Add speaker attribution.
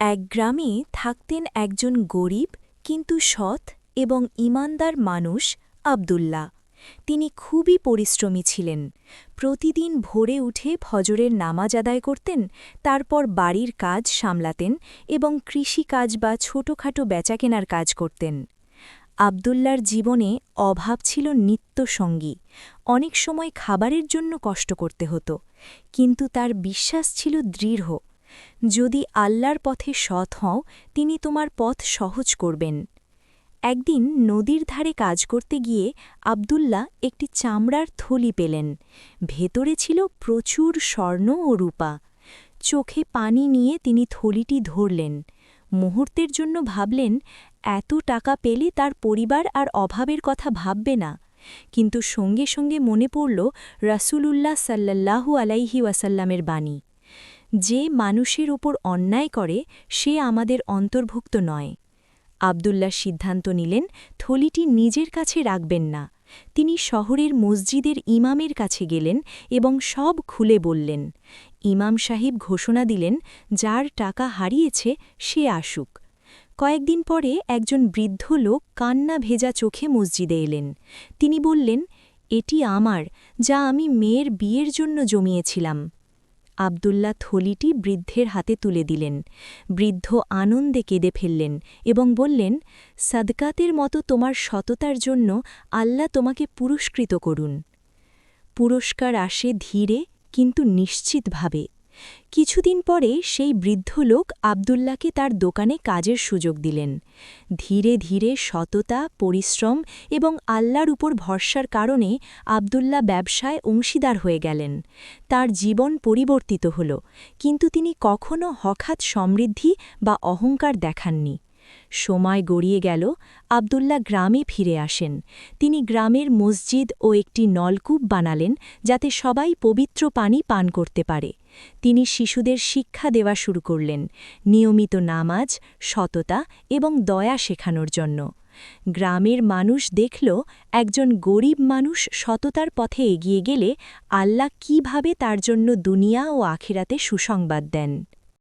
Speaker 1: এক গ্রামে থাকতেন একজন গরিব, কিন্তু সৎ এবং ইমানদার মানুষ আবদুল্লাহ। তিনি খুবই পরিশ্রমী ছিলেন। প্রতিদিন ভোরে উঠে ফজরের নামাজ আদায় করতেন, তারপর বাড়ির কাজ সামলাতেন এবং কৃষিকাজ বা ছোটখাটো বেচাকেনার কাজ করতেন। আবদুল্লার জীবনে অভাব ছিল নিত্যসঙ্গী। অনেক সময় খাবারের জন্য কষ্ট করতে হতো, কিন্তু তার বিশ্বাস ছিল দৃঢ়। যদি আল্লাহর পথে সৎ হও, তিনি তোমার পথ সহজ করবেন। একদিন নদীর ধারে কাজ করতে গিয়ে আবদুল্লাহ একটি চামড়ার থলি পেলেন। ভেতরে ছিল প্রচুর স্বর্ণ ও রূপা। চোখে পানি নিয়ে তিনি থলিটি ধরলেন। মুহূর্তের জন্য ভাবলেন, এত টাকা পেলে তার পরিবার আর অভাবের কথা ভাববে না। কিন্তু সঙ্গে সঙ্গে মনে পড়ল, রাসূলুল্লাহ সাল্লাল্লাহু আলাইহি ওয়াসাল্লামের বাণী। যে মানুষের ওপর অন্যায় করে, সে আমাদের অন্তর্ভুক্ত নয়। আবদুল্লাহ সিদ্ধান্ত নিলেন, থলিটি নিজের কাছে রাখবেন না। তিনি শহরের মসজিদের ইমামের কাছে গেলেন এবং সব খুলে বললেন। ইমাম সাহেব ঘোষণা দিলেন, যার টাকা হারিয়েছে, সে আসুক। কয়েকদিন পরে একজন বৃদ্ধ লোক কান্না ভেজা চোখে মসজিদে এলেন। তিনি বললেন, এটি আমার, যা আমি মেয়ের বিয়ের জন্য জমিয়েছিলাম। আবদুল্লা থলিটি বৃদ্ধের হাতে তুলে দিলেন। বৃদ্ধ আনন্দে কেঁদে ফেললেন এবং বললেন, সাদকাতের মতো তোমার সততার জন্য আল্লাহ তোমাকে পুরস্কৃত করুন। পুরস্কার আসে ধীরে কিন্তু নিশ্চিতভাবে। কিছুদিন পরে সেই বৃদ্ধ লোক আবদুল্লাকে তার দোকানে কাজের সুযোগ দিলেন। ধীরে ধীরে সততা, পরিশ্রম এবং আল্লাহর উপর ভরসার কারণে আবদুল্লা ব্যবসায় অংশীদার হয়ে গেলেন। তার জীবন পরিবর্তিত হল, কিন্তু তিনি কখনও হঠাৎ সমৃদ্ধি বা অহংকার দেখাননি। সময় গড়িয়ে গেল, আবদুল্লাহ গ্রামে ফিরে আসেন। তিনি গ্রামের মসজিদ ও একটি নলকূপ বানালেন যাতে সবাই পবিত্র পানি পান করতে পারে। তিনি শিশুদের শিক্ষা দেওয়া শুরু করলেন, নিয়মিত নামাজ, সততা এবং দয়া শেখানোর জন্য। গ্রামের মানুষ দেখল, একজন গরিব মানুষ সততার পথে এগিয়ে গেলে আল্লাহ কীভাবে তার জন্য দুনিয়া ও আখিরাতে সুসংবাদ দেন।